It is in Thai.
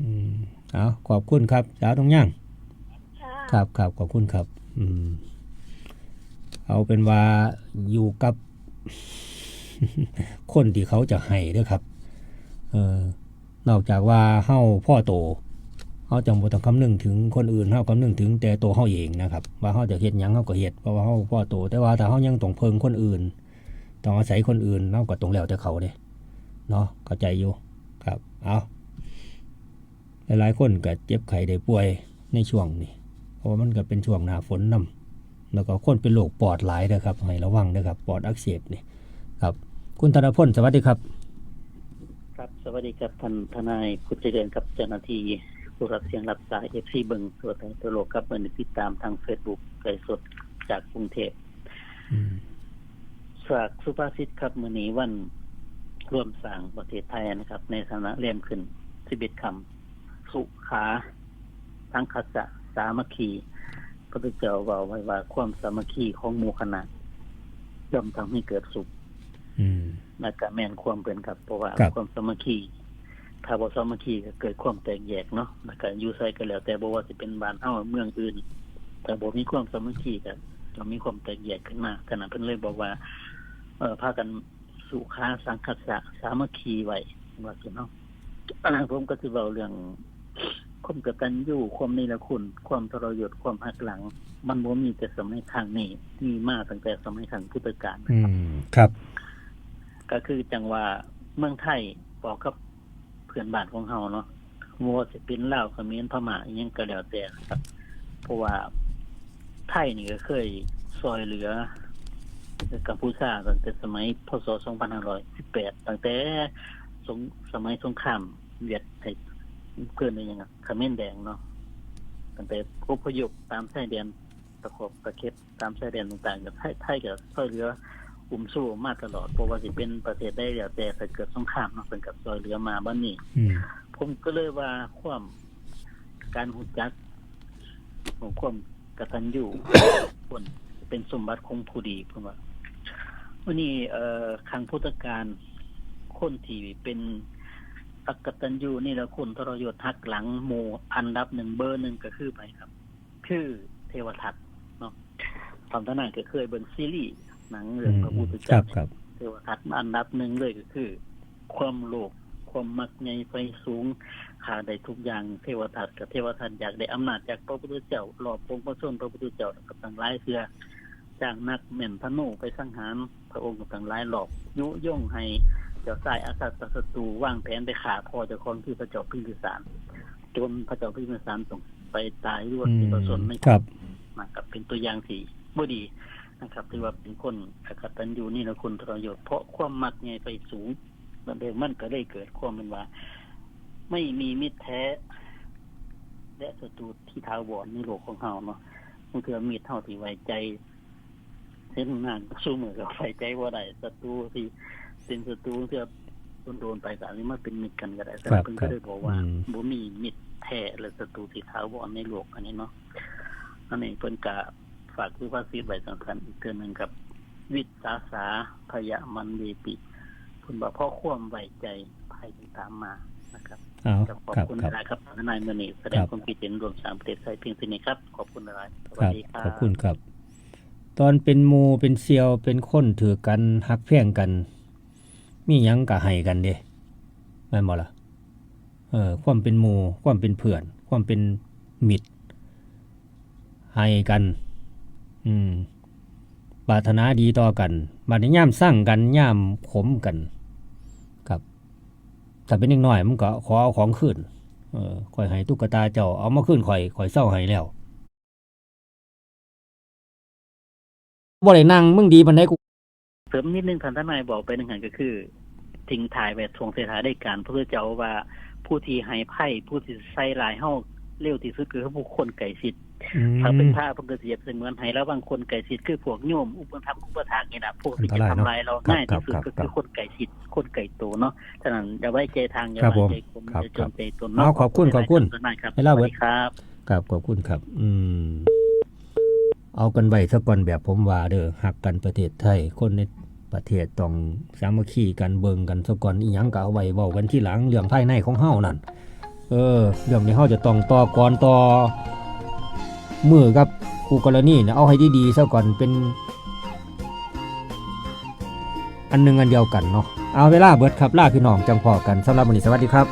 อืมเอาขอบคุณครับสาวตรงย่างค่ะครับครับขอบคุณครับ อืม เอาเป็นว่าอยู่กับคนที่เขาจะให้เด้อครับ เออนอกจากว่าเฮาพ่อโตเฮาจังบ่ต้องคำนึงถึงคนอื่นเฮาคำนึงถึงแต่ตัวเฮาเองนะครับ ว่าเฮาจะเฮ็ดหยังเฮาก็เฮ็ดเพราะว่าเฮาพ่อโต แต่ว่าถ้าเฮายังต้องเพิงคนอื่น ต้องอาศัยคนอื่นเฮาก็ต้องแล้วแต่เขาเด้เนาะเข้าใจอยู่ ครับ เอา หลายๆคนก็เจ็บไข้ได้ป่วยในช่วงนี้เพราะว่ามันก็เป็นช่วงหน้าฝนนํแล้วก็คนเป็นโรคปอดหลายนะครับให้ระวังนะครับปอดอักเสบนี่ครับ คุณธนพลสวัสดีครับ ครับสวัสดีครับท่านทนายผู้เจริญกับเจ้าหน้าที่ผู้รับเสียงรับสายเอฟซีเบิงตัวไทยตัวโลกครับเมื่อนี้ติดตามทางเฟซบุ๊กไกลฟ์สดจากกรุงเทพอืมฝากสุภาษิตครับมื่อนี้วันร่วมสร้างประเทศไทยนะครับ ในฐานะเลี่ยมขึ้นสิบิตคำ สุขาทั้งคัจจะสามัคคีพระพุทธเจ้าเว่าไว้ว่าความสามัคคีของหมู่คณะย่อมทำให้เกิดสุข อืมและก็แม่นความเป็นครับเพราะว่าครับความสามัคคีถ้าบ่สามัคคีก็เกิดความแตกแยกเนาะแล้วก็อยู่ไสก็แล้ว แต่บ่ว่าสิเป็นบ้านเฮาเมืองอื่นถ้าบ่มีความสามัคคีก็จะมีความแตกแยกขึ้นมาขณะเพิ่นเลยบอกว่า เอ่อพากันสุขาสังคัสสะสามัคคีไว้ว่าซั่นเนาะอันนั้นผมก็สิเว้าเรื่อง ความกตัญญูความนิรคุณ ความทรยศความหักหลัง มันบ่มีแต่สมัยครั้งนี้มีมาตั้งแต่สมัยครั้งพุทธกาลอืมครับ ก็คือจังว่าเมืองไทยบอกกับเพื่อนบ้านของเฮาเนาะว่าสิเป็นลาวเขมรพม่าอิหยังก็แล้วแต่นะครับ เพราะว่าไทยนี่ก็เคยซอยเหลือกัมพูชาตั้งแต่สมัยพศ2518ตั้งแต่สงสมัยสงครามเวียดไทย เกินได้ยังไงเขมรแดงเนาะตั้งแต่อพยพตามชายแดนตะขบตะเข็บตามชายแดนต่างๆกับไทยไทยก็ซอยเหลืออุ้มสู้มาตลอดเพราะว่าสิเป็นประเทศได้แล้วแต่ถ้าเกิดสงครามเนาะเป็นกับซอยเหลือมาบ้านนี้อืมผมก็เลยว่าความการหุจักของความกตัญญูควรเป็นสมบัติของผู้ดีผมว่าวันนี้เอ่อครั้งพุทธกาลคนที่เป็น อักตัญญูนี่แหละคนทรยศหักหลังหมู่อันดับหนึ่งเบอร์หนึ่งก็คือไปครับ คือเทวทัตเนาะความท่านั้นก็เคยเบิ่งซีรีส์หนังเรื่องพระพุทธครัเจ้าบครับเทวทัตอันดับหนึ่งเลยก็คือ ความโลภความมักใหญ่ไฟสูงขาได้ทุกอย่างเทวทัตกับเทวทัตอยากได้อำนาจจากพระพุทธเจ้าหลอบพงพระชนพระพุทธเจ้ากับต่างหลายเสือจ้างนักแม่นธนูไปสังหารพระองค์กับต่างหลายหลอกยุย่งให้ เจ้าสายอาสัตศัตรูวางแผนไปขาพ่อเจ้าของคือพระเจ้าพิมพิสารจนพระเจ้าพิมพิสารต้องไปตายรวดอืที่มประสนในครับมากับเป็นตัวอย่างที่บ่ดีนะครับถือว่าเป็นคนอกตัญญูนี่นะคุณทรยศเพราะความมักใหญ่ไปสูงมันเดิมมันก็ได้เกิดความเป็นว่า ไม่มีมิตรแท้ และศัตรูที่ท้าวรในโลกของเฮาเนาะมันคือมิตรเฮาที่ไว้ใจเส้นงานสู้มือกับไว้ใจว่าได้ศัตรูที่ เป็นศัตรูเพื่อโดนๆไปก็อาจจะมาเป็นมิตรกันก็ได้แต่ครับเพิ่นก็ได้บอกว่าอืมบ่มีมิตรแท้และศัตรูที่ท้าวรในโลกอันนี้เนาะอันนี้เพิ่นกะฝากคือภาษีไว้สำคัญอีกเทื่อหนึงกับ วิทย์สาสาพยะมันเวปิเพิ่นบอกเพราะความไว้ใจภัยที่ตามมานะครับเอากับขอบครับคุณครับหลายครับทนายมื้อนี้แสดงครับความคิดเห็นรวมสามประเทศไทยเพียงเท่านี้ครับ ขอบคุณหลายสควัสรับดีครับขอบคุณครับ ตอนเป็นหมูเป็นเซียวเป็นคนถือกันหักแพงกัน มียังก็ให้กันเด้แม่นบ่ล่ะเออความเป็นหมู่ความเป็นเพื่อน ความเป็นมิตรให้กัน อืมปรารถนาดีต่อกันบัดนี้ย่ามสร้างกันย่ามขมกัน ครับถ้าเป็นเด็กน้อยมันก็ขอเอาของคืนเออข่อยให้ตุ๊กตาเจ้าเอามาคืนข่อยข่อยเศร้าให้แล้วบ่ได้นั่งมึงดีปานใดกู เสริมนิดนึงท่านทนายบอกไปหนึงหันก็คือ ทิ้งถ่ายไว้ทวงเสถาได้การพระพุทธเจ้าว่าผู้ที่ให้ไพ่ผู้ที่ใส่ลายเฮาเร็วที่สุดคือผู้คนไก่ชิดถ้าเป็นพระเพิ่นก็สิเปรียบเสมือนให้ระวังคนไก่ชิดคือพวกโยมอุปถัมภ์อุปถากนี่นะพวกที่จะทำลายเราง่ายที่สุดก็คือคนไก่ชิดคนไก่โตเนาะฉะนั้นอย่าไว้ใจทางอย่าครับไว้ผมใจคนครับอย่าจครันบใจตนเอาขอบคุณขอบคุณท่านนายครับให้เล่าสเบิวัดสดีครับครับขอบคุณครับ อืม เอากันไว้ซะก่อนแบบผมว่าเด้อหักกันประเทศไทย คนในประเทศต้องสามัคคีกันเบิงกันซะก่อนอีหยังก็เอาไว้เว้ากันที่หลังเรื่องภายในของเฮานั่นเออเรื่องนี้เฮาจะต้องต่อก่อนต่อมือกับคู่กรณีเนี่ยเอาให้ดีๆซะก่อนเป็น อันหนึงอันเดียวกันเนาะเอาเวลาเบิดครับลาพี่น้องจังพอกันสำหรับวันนี้สวัสดีครับ